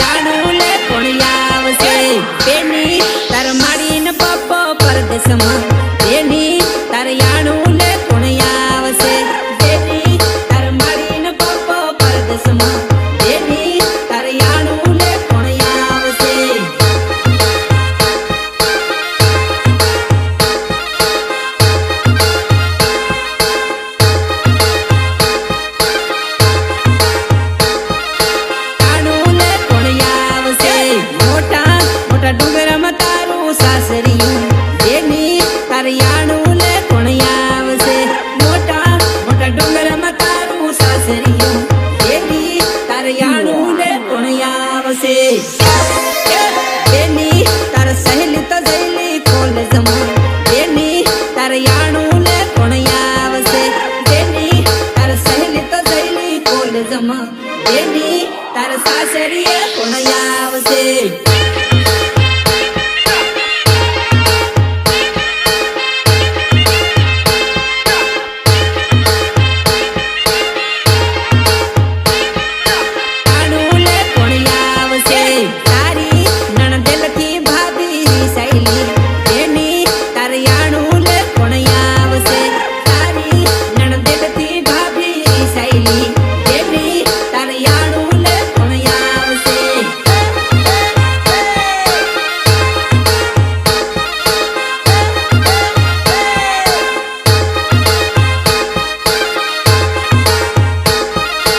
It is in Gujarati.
તાણું લે કોણ આવશે. તેની તાર માડીને પપ્પો પરદેશમાં. બેની આવશે જેની તાર સહેલી તો જઈલી કોલેજમાં જેની તારિયાણું લે કોણ આવશે જેની તાર સહેલી તો જઈલી કોલેજમાં જેની તાર સાસરીએ કોણ